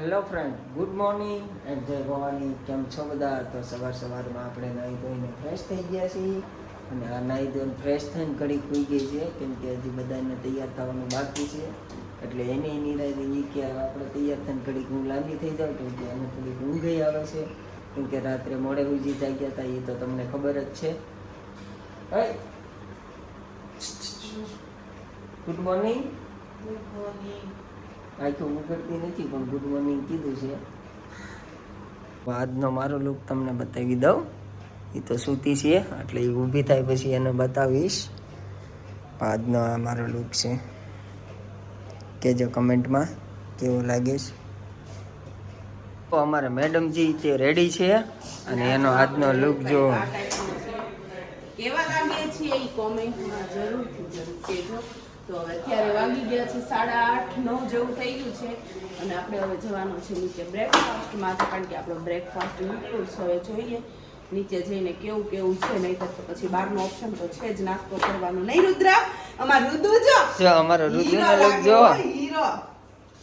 Hello friend good morning and જય ભવાની. કેમ છો બધા? તો સવાર સવારમાં આપણે નાહી ધોઈને ફ્રેશ થઈ ગયા છીએ. અને આ નાહી ધોઈને ફ્રેશ થઈને ઘડી ખુઈ ગઈ છે કેમ કે હજી બધાને તૈયાર થવાનું બાકી છે. એટલે એને એની રાતે કે આપણે તૈયાર થઈને ઘડી હું લાંબી થઈ જાઉં કેમ કે એને થોડીક ઊંઘ ગઈ આવે છે. કેમ કે રાત્રે મોડે ઉજી જાગ્યા હતા, એ તો તમને ખબર જ છે. ગુડ મોર્નિંગ ગુડ મોર્નિંગ આખું ઉઘડતી નથી, પણ ગુડ મોર્નિંગ કીધું છે. આજનો મારો લુક તમને બતાવી દઉં. એ તો સૂતી છે, એટલે એ ઊભી થાય પછી એને બતાવીશ. આજનો આ મારો લુક છે. કહેજો કમેન્ટમાં કેવો લાગે છે. તો અમારા મેડમજી તે રેડી છે અને એનો આજનો લુક જો કેવા લાગે છે એ કોમેન્ટમાં જરૂરથી, જરૂર કહેજો. તો હવે અત્યારે વાગી ગયા છે સાડા આઠ નવ જેવું થઈ ગયું છે. અને આપણે હવે જવાનું છે નીચે બ્રેકફાસ્ટમાં તો કારણ કે આપણો બ્રેકફાસ્ટ નીકળ્યું છે હવે જોઈએ. નીચે જઈને કેવું કેવું છે નહીં તો પછી બહારનો ઓપ્શન તો છે જ. નાસ્તો કરવાનો. નહીં રુદ્રા અમાર રુદુ જો. જો અમારો રુદ્રનો લુક જો હીરો.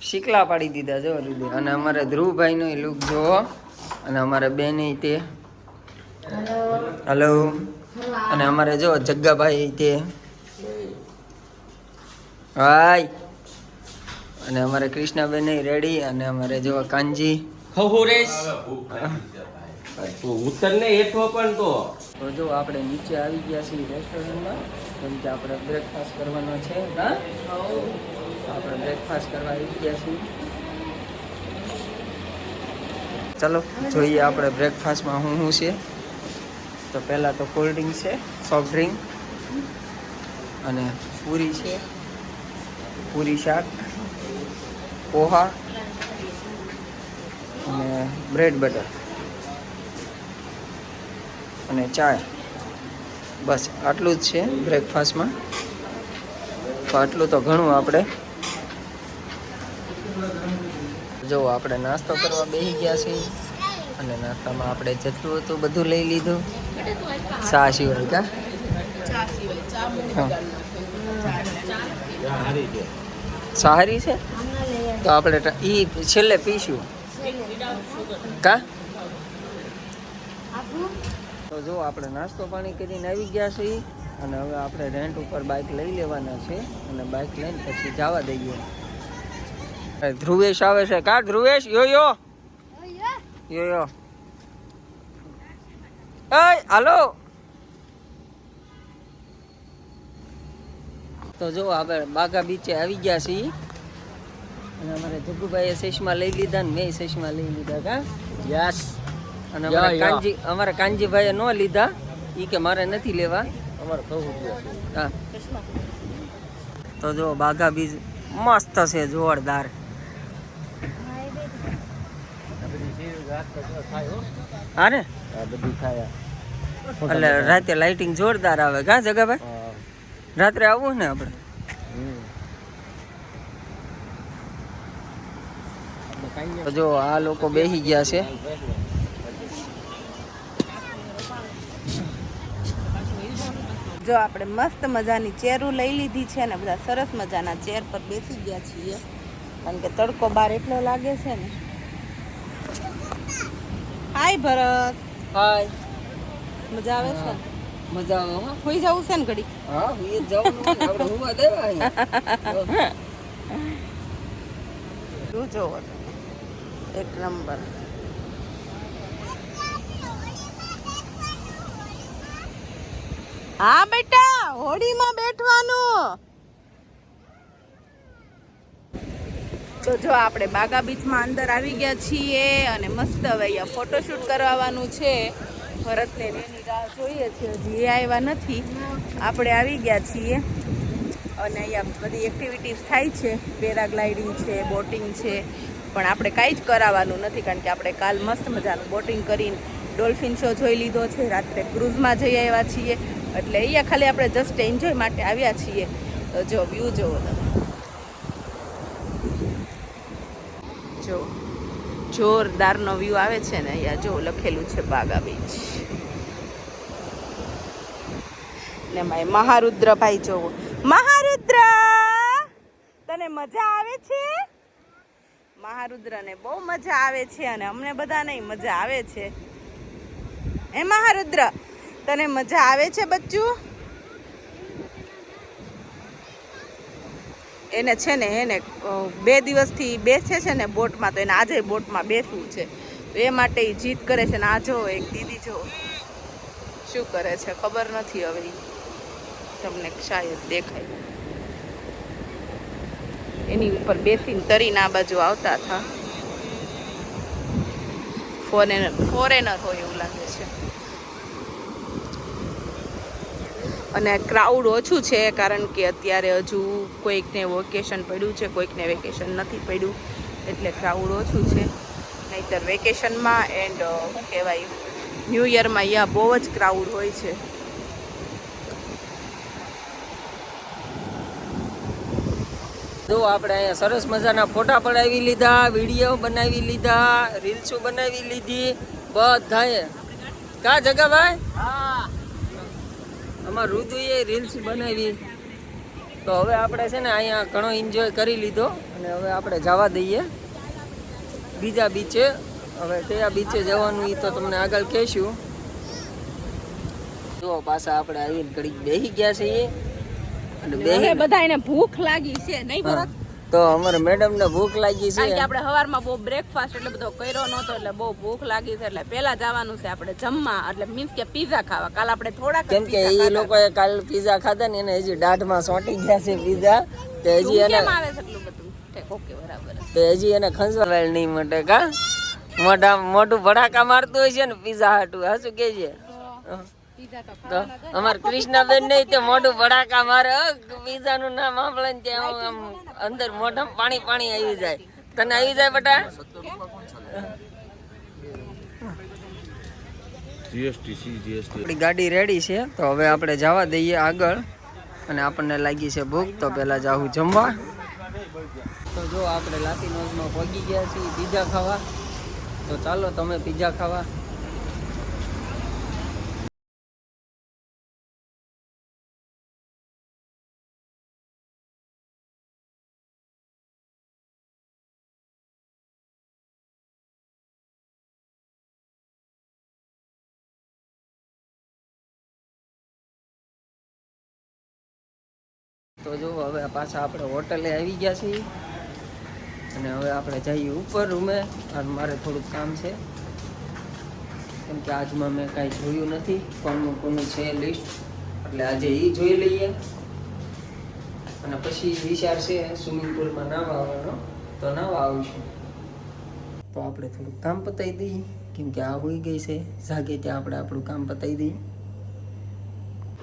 શીકલા પાડી દીધા જો રુદ્ર. અને અમારા ધ્રુવભાઈનો લુક જોવો. અને અમારા બેન તે. હલો અને અમારે જો જગ્ગાભાઈ તે. હાય. અને અમારે કૃષ્ણાબેન રેડી અને અમારે જો કાનજી. હહુરેશ ઉત્તર ને એઠો પણ તો. તો જો આપણે નીચે આવી ગયા છીએ રેસ્ટોરન્ટમાં કેમ કે આપણે બ્રેકફાસ્ટ કરવાનો છે હા? આપણે બ્રેકફાસ્ટ કરવા આવી ગયા છીએ. ચાલો જોઈએ આપણે બ્રેકફાસ્ટમાં શું શું છે. તો પહેલાં તો કોલ્ડ ડ્રિંક છે સોફ્ટ ડ્રિંક અને પૂરી છે. પૂરી શાક પોહા અને બ્રેડ બટર અને ચાય. બસ આટલું જ છે બ્રેકફાસ્ટમાં. તો આટલું તો ઘણું આપણે. જો આપણે નાસ્તો કરવા બેસી ગયા છીએ અને નાસ્તામાં આપણે જેટલું હતું બધું લઈ લીધું. ચા સિવાય કા? સારી છે? તો આપણે એ ઈ છેલ્લે પીશું. કા? તો જો આપણે નાસ્તો પાણી કરીને આવી ગયા છીએ અને હવે આપણે રેન્ટ ઉપર બાઇક લઈ લેવાના છે અને બાઇક લઈને પછી જવા દઈએ. ધ્રુવેશ આવે છે. કા ધ્રુવેશ? યો યો. યો યો. હાલો. તો જો આપણે બાગા બીચે આવી ગયા છીએ. અને અમારે જગુભાઈએ ચશ્મા લઈ લીધા ને મેં ચશ્મા લઈ લીધા કા? યસ. અને અમારા કાનજી અમારા કાનજીભાઈએ ન લીધા. ઈ કે મારે નથી લેવા. અમારે હા. તો જો બાઘા બીજ મસ્ત છે જોરદાર. હા. ને? એટલે રાતે લાઇટિંગ જોરદાર આવે કા જગાભાઈ? રાત્રે આવવું ને આપણે? જો આ લોકો બેસી ગયા છે. જો આપણે મસ્ત મજાની ચેરો લઈ લીધી છે ને બધા સરસ મજાના ચેર પર બેસી ગયા છીએ. કારણ કે તડકો બહાર એટલો લાગે છે ને. હાય ભરત. હાય. મજા આવે છે? મજા આવે હો. હોઈ જવું છે ને ઘડી હા હું એ જ જવાનું હોય ને, આપણે હુવા દેવા તું જોવો એક નંબર. હા બેટા હોડીમાં બેઠવાનું. તો જો આપણે બાગા બીચમાં અંદર આવી ગયા છીએ અને મસ્ત હવે અહીંયા ફોટોશૂટ કરવાનું છે. ભરતને એની રાહ જોઈએ છીએ હજી એ આવ્યા નથી. આપણે આવી ગયા છીએ. અને અહીંયા બધી એક્ટિવિટીઝ થાય છે. પેરાગ્લાઇડિંગ છે, બોટિંગ છે. પણ આપણે કાંઈ જ કરાવવાનું નથી, કારણ કે આપણે કાલ મસ્ત મજાનું બોટિંગ કરીને ડોલ્ફિન શો જોઈ લીધો છે. રાત્રે ક્રૂઝમાં જઈ આવ્યા છીએ. એટલે અહીંયા ખાલી આપણે જસ્ટ એન્જોય માટે આવ્યા છીએ. તો જો વ્યૂ જોવો તમે. જો. જોરદારનો વ્યૂ આવે છે ને અહીંયા જો લખેલું છે બાગા બીચ ને ભાઈ, મહારુદ્રભાઈ જોવો મહારુદ્ર! તને મજા આવે છે? મહારુદ્રને બહુ મજા આવે છે અને અમને બધાને મજા આવે છે. એ મહારુદ્ર, તને મજા આવે છે બચ્ચું? એને છે ને એને બે દિવસથી બેસે છે ને બોટમાં, તો એને આજે બોટમાં બેસવું છે. તો એ માટે એ જીદ કરે છે ને આ જો, એક દીદી જો. શું કરે છે ખબર નથી હવે તમને શાયદ દેખાય. એની ઉપર બેસીને તરીને આ બાજુ આવતા હતા. ફોરેનર ફોરેનર હોય એવું લાગે છે. અને ક્રાઉડ ઓછું છે કારણ કે અત્યારે હજુ કોઈકને વેકેશન પડ્યું છે કોઈકને વેકેશન નથી પડ્યું. એટલે ક્રાઉડ ઓછું છે. નહીતર વેકેશનમાં એન્ડ શું કહેવાય ન્યૂ યરમાં અહીંયા બહુ જ ક્રાઉડ હોય છે. જો આપણે અહીંયા સરસ મજાના ફોટા પડાવી લીધા વીડિયો બનાવી લીધા રીલ્સો બનાવી લીધી બધાએ. કા જગા ભાઈ? અમાર ઋતુએ રીલ્સ બનાવી. તો હવે આપણે છે ને અહીંયા ઘણો એન્જોય કરી લીધો અને હવે આપણે જવા દઈએ. બીજા બીચે હવે કયા બીચે જવાનું એ તો તમને આગળ કહેશું. જો પાછા આપણે આવીને ઘડીક બેસી ગયા છીએ. અને બધા એને ભૂખ લાગી છે. નહીં ભરત? તો અમારે મેડમ ને ભૂખ લાગી કારણ કે છે આપણે સવારમાં બહુ બ્રેકફાસ્ટ એટલે બધો કર્યો નહોતો એટલે બહુ ભૂખ લાગી છે. એટલે પહેલા જવાનું છે આપણે જમવા. એટલે મીન્સ કે પીઝા ખાવા. કાલ આપણે થોડાક જ કેમ કે એ. લોકોએ કાલ પીઝા ખાધા ને એને હજી દાઢમાં સોંટી ગયા છે પીઝા તો હજી એને કેમ આવે છે એટલું બધું? ઓકે બરાબર. તો હજી એને ખંજવાળ નહીં મટે કા? મોઢા મોઢું ભડાકા મારતું હોય છે ને પીઝા હાટું. હાસું કે છે? અમાર કૃષ્ણાબેન નહીં તે મોઢું ભડાકા મારે પીઝા નું નામ સાંભળે ને ત્યાં આમ અંદર મોઢામાં પાણી પાણી આવી જાય. તને આવી જાય બટા? GST C GST. આપણી ગાડી રેડી છે તો હવે આપણે જવા દઈએ આગળ. અને આપણને લાગી છે ભૂખ તો પહેલા જાવું જમવા. તો જો આપણે લાતી નોઝમાં પગી ગયા છીએ પીઝા ખાવા. તો ચાલો તમે પીઝા ખાવા. જો, હવે પાછા આપણે હોટલે આવી ગયા છીએ. અને હવે આપણે જઈએ ઉપર રૂમે. અને મારે થોડુંક કામ છે. કેમ કે આજમાં મેં કાંઈ જોયું નથી. કોનું કોનું છે લિસ્ટ એટલે આજે એ જોઈ લઈએ. અને પછી વિચાર છે સ્વિમિંગ પુલમાં નાવા આવવાનો. તો નાવા આવીશું. તો આપણે થોડુંક કામ પતાવી દઈએ. કેમ કે આ હોઈ ગઈ છે. જાગે ત્યાં આપણે આપણું કામ પતાવી દઈએ.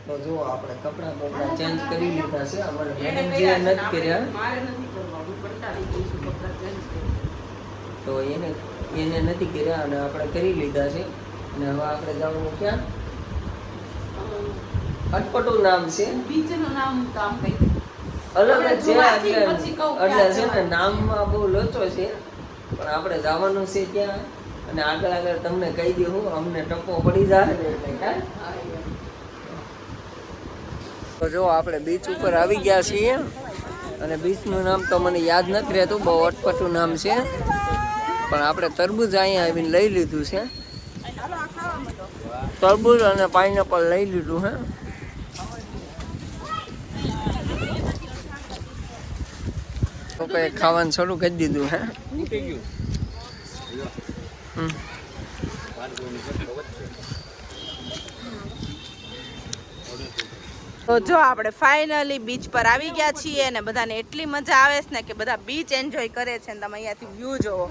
તો જો આપણે કપડાં બપડા ચેન્જ કરી લીધા છે. અમારે મેડમ જે નથી કર્યા. તો એને એને નથી કર્યા અને આપણે કરી લીધા છે. અને હવે આપણે જવાનું ક્યાં? અટપટું નામ છે. બીજનું નામ કામ કઈ અલગ જ છે એટલે છે ને નામમાં બહુ લોચો છે. પણ આપણે જવાનું છે ત્યાં. અને આગળ આગળ તમને કહી દઉં અમને ટપો પડી જાય ને એટલે કાંઈ. તો જો આપણે બીચ ઉપર આવી ગયા છીએ. અને બીચનું નામ તો મને યાદ નથી રહેતું, બહુ અટપટું નામ છે. પણ આપણે તરબૂજ અહીંયા આવીને લઈ લીધું છે. તરબૂજ અને પાઇનેપલ લઈ લીધું, હે. તો કઈ ખાવાનું શરૂ કરી દીધું, હે. તો જો આપણે ફાઇનલી બીચ પર આવી ગયા છીએ અને બધાને એટલી મજા આવે છે ને કે બધા બીચ એન્જોય કરે છે ને તમે અહીંયાથી વ્યૂ જોવો.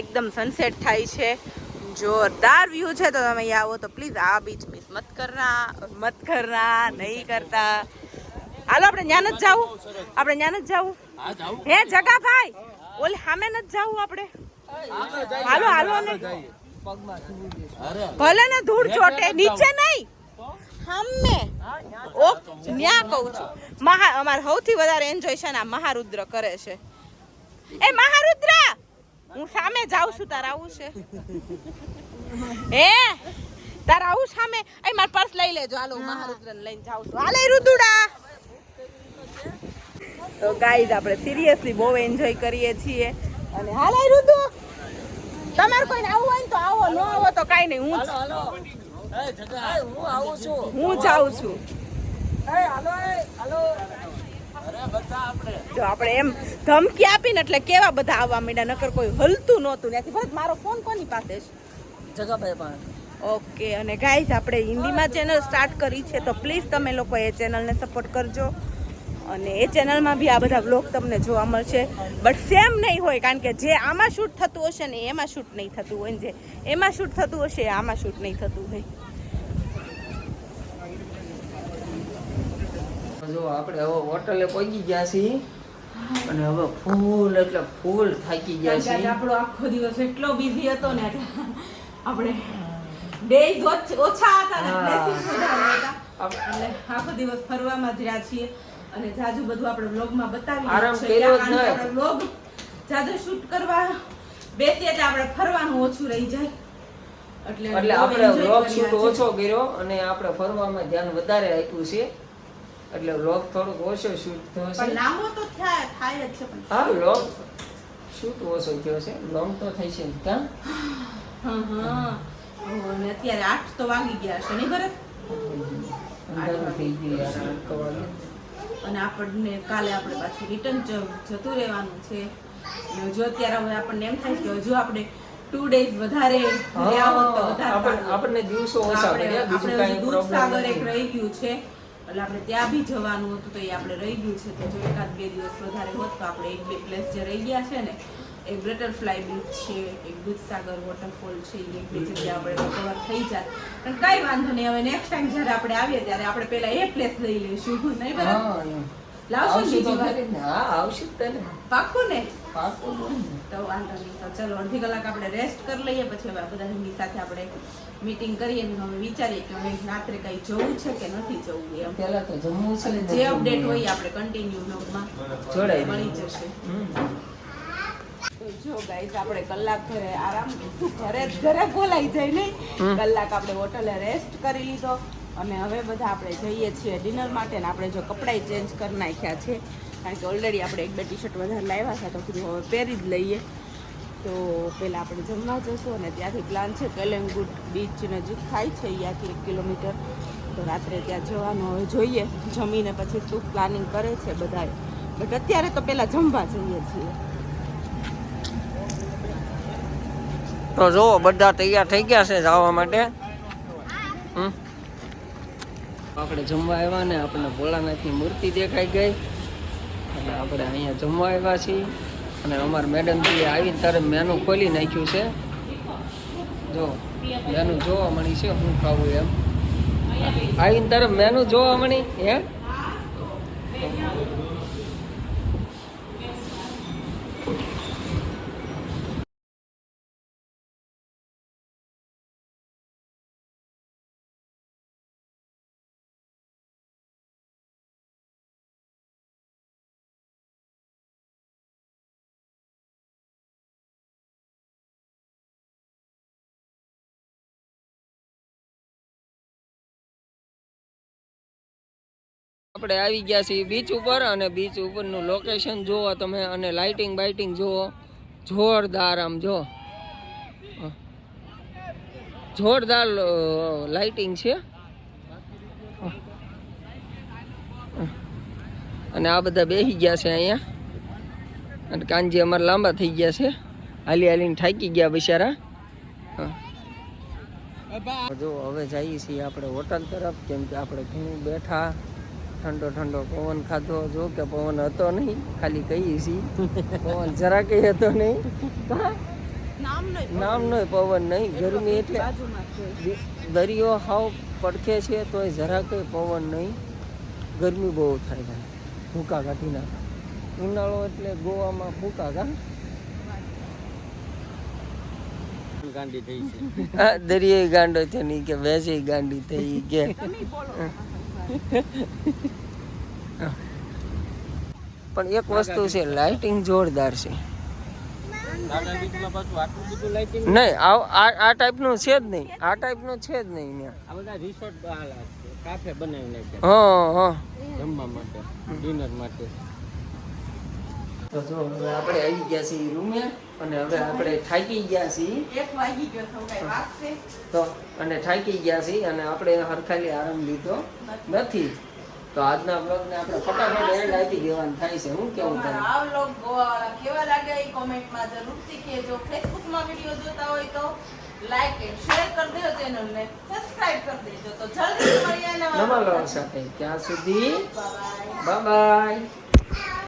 એકદમ સનસેટ થાય છે. જોરદાર વ્યૂ છે. તો તમે અહીંયા આવો તો પ્લીઝ આ બીચ મિસ મત કરના મત કરના, નહીં કરતા. હાલો, આપણે જ્ઞાન જ જાવું? આપણે જ્ઞાન જ જાવું? હે જગા ભાઈ ઓલી સામે જ જાવું આપણે? હાલો હાલો ને. ભલે ને ધૂળ ચોટે, નીચે નહીં. સામે. ઓ ન્યા કહું છું. મહા, અમારે સૌથી વધારે એન્જોય છે ને આ મહારુદ્ર કરે છે. એ મહારુદ્ર! હું સામે જાઉં છું, તારા આવું છે. હે? તારા આવું સામે. એ માર પર્સ લઈ લેજો. હાલો હું મહારુદ્રને લઈને જાઉં છું. હાલે, રુદુડા! તો ગાઈઝ આપણે સિરિયસલી બહુ એન્જોય કરીએ છીએ. અને હાલે, રુદુ! તમારે કોઈને આવવું હોય ને તો આવો, ન આવો તો કાંઈ નહીં. હું હું આવું છું હું જાઉં છું. જો આપણે એમ ધમકી આપીને એટલે કેવા બધા આવવા માંડ્યા નકર કોઈ હલતું નહોતું. ત્યાંથી ભરત મારો ફોન કોની પાસે છે? જગાભાઈ પણ. ઓકે અને ગાઈઝ આપણે હિન્દીમાં ચેનલ સ્ટાર્ટ કરી છે તો પ્લીઝ તમે લોકો એ ચેનલને સપોર્ટ કરજો. અને એ ચેનલમાં બી આ બધા બ્લોગ તમને જોવા મળશે. બટ સેમ નહીં હોય કારણ કે જે આમાં શૂટ થતું હશે ને એમાં શૂટ નહીં થતું હોય ને જે એમાં શૂટ થતું હશે આમાં શૂટ નહીં થતું હોય. જો આપણે હવે હોટલે પહોંચી ગયા છીએ અને હવે ફૂલ એટલે ફૂલ થાકી ગયા છે છીએ. આપણો આખો દિવસ એટલો બિઝી હતો ને આપણે ડેઝ ઓછા હતા ને આખો દિવસ ફરવામાં જ રહ્યા છીએ. અને જાજુ બધું આપણે વ્લોગમાં બતાવી આરામ કર્યો જ આપણે વ્લોગ જાજુ શૂટ કરવા બેસી એટલે આપણે ફરવાનું ઓછું રહી જાય. એટલે એટલે આપણે વ્લોગ શૂટ ઓછો કર્યો અને આપણે ફરવામાં ધ્યાન વધારે આપ્યું છે. એટલે વ્લોગ થોડોક ઓછો શૂટ થયો પણ છે લાંબો તો થાય થાય જ છે પણ. હા વ્લોગ શૂટ ઓછો થયો છે. લોંગ તો થઈ છે ત્યાં હા હા. અને અત્યારે આઠ તો વાગી ગયા છે નહીં ભરત? અંધારું થઈ ગયું આઠ તો વાગે. અને આપણને કાલે આપણે પાછું રિટર્ન જતું રહેવાનું છે. જો અત્યારે હવે આપણને એમ થાય કે હજુ આપણે ટુ ડેઝ વધારે. આપણને દિવસો ઓછા આપણે હજી દૂધસાગર એક રહી ગયું છે. એટલે આપણે ત્યાં બી જવાનું હતું તો એ આપણે રહી ગયું છે. તો જો એકાદ બે દિવસ વધારે હોત તો આપણે એક બે પ્લેસ જે રહી ગયા છે ને એક બટરફ્લાય બીચ છે એક દૂધસાગર વોટરફોલ છે એક બે જગ્યા આપણે કવર થઈ જાય પણ કઈ વાંધો નહીં હવે નેક્સ્ટ ટાઈમ જ્યારે આપણે આવીએ ત્યારે આપણે પહેલા એ પ્લેસ લઈ લઈશું. નહીં બરાબર. લાવશો ને આવશું તો બીજી વાર? ખરી જ ને. હા આવશું તને. પાક્કું ને? પાકું તો વાંધો નહીં. તો ચલો અડધી કલાક આપણે રેસ્ટ કરી લઈએ પછી હવે બધા એમની સાથે આપણે મીટિંગ કરીએ ને હવે વિચારીએ કે હવે રાત્રે કઈ જવું છે કે નથી જવું એમ પહેલા તો જમવું છે જે અપડેટ હોય આપણે કન્ટિન્યુ બ્લોગમાં જોડાઈ મળી જશે. જો ગાઈસ આપણે કલાક ઘરે આરામ ઘરે જ ઘરે બોલાઈ જાય નહીં. કલાક આપણે હોટલે રેસ્ટ કરી લીધો અને હવે બધા આપણે જઈએ છીએ ડિનર માટે ને આપણે જો કપડાય ચેન્જ કરી નાખ્યા છે. કારણ કે ઓલરેડી આપણે એક બે ટી શર્ટ વધારે લાવ્યા હતા તો કીધું હવે પહેરી જ લઈએ. તો પહેલાં આપણે જમવા જશું અને ત્યાંથી પ્લાન છે કલંગુટ બીચ નજીક થાય છે અહીંયાથી એક કિલોમીટર. તો રાત્રે ત્યાં જવાનું હવે જોઈએ. જમીને પછી શું પ્લાનિંગ કરે છે બધાએ. બટ અત્યારે તો પહેલાં જમવા જઈએ છીએ. તો જુઓ, બધા તૈયાર થઈ ગયા છે જવા માટે. આપણે જમવા આવ્યા ને આપણને ભોળાનાથની મૂર્તિ દેખાઈ ગઈ. અને આપણે અહીંયા જમવા આવ્યા છીએ. અને અમારા મેડમજીએ આવીને તારે મેનુ ખોલી નાખ્યું છે. જો મેનુ જોવા મળી છે શું ખાવું એમ. આવીને તારે મેનુ જોવા મળી, હે? આપણે આવી ગયા છીએ બીચ ઉપર અને બીચ ઉપરનું લોકેશન જુઓ તમે અને લાઇટિંગ બાઇટિંગ જુઓ. જોરદાર આમ જો. જોરદાર લાઇટિંગ છે. અને આ બધા બેસી ગયા છે અહીંયા. અને કાનજી અમારે લાંબા થઈ ગયા છે. હાલી હાલીને થાકી ગયા બિચારા. જો, હવે જઈએ છીએ આપણે હોટલ તરફ, કેમ કે આપણે ઘણું બેઠા. ઠંડો ઠંડો પવન ખાધો. જો કે પવન હતો નહીં ખાલી કહીએ છીએ. પવન જરા કઈ હતો નહીં. નામ નહીં નો પવન નહીં. ગરમી એટલે દરિયો હાવ પડખે છે તોય જરા કઈ પવન નહીં. ગરમી બહુ થાય છે. ભૂકા કાઢી નાખે. ઉનાળો એટલે ગોવામાં ભૂકા કા? ગાંડી થઈ છે. દરિયાઈ ગાંડો છે નહીં કે વેસી ગાંડી થઈ કે તમે બોલો. પણ એક વસ્તુ છે લાઇટિંગ જોરદાર છે. નહીં આ આ- આ ટાઈપનું છે જ નહીં. આ ટાઈપનું છે જ નહીં ત્યાં આ બધા રિસોર્ટ કાફે બનાવી નાખ્યા હા હા. જમવા માટે ડિનર માટે. તો જો હવે આપણે આવી ગયા છીએ રૂમે અને હવે આપણે થાકી ગયા છીએ. એક વાગી ગયો તો કઈ વાત છે? તો અને થાકી ગયા છીએ અને આપણે હરખાલી આરામ લીધો નથી. તો આજના બ્લોગને આપણે ફટાફટ એન્ડ આપી દેવાનું થાય છે. હું કેવું થાય? આ vlog કેવા લાગે એ કોમેન્ટમાં જરૂરથી કહેજો. ફેસબુકમાં વીડિયો જોતા હોય તો લાઈક એન્ડ શેર કરી દેજો ચેનલને. સબસ્ક્રાઇબ કરી દેજો. તો જલ્દી મળીએ નવા બ્લોગ સાથે. ત્યાં સુધી. Bye bye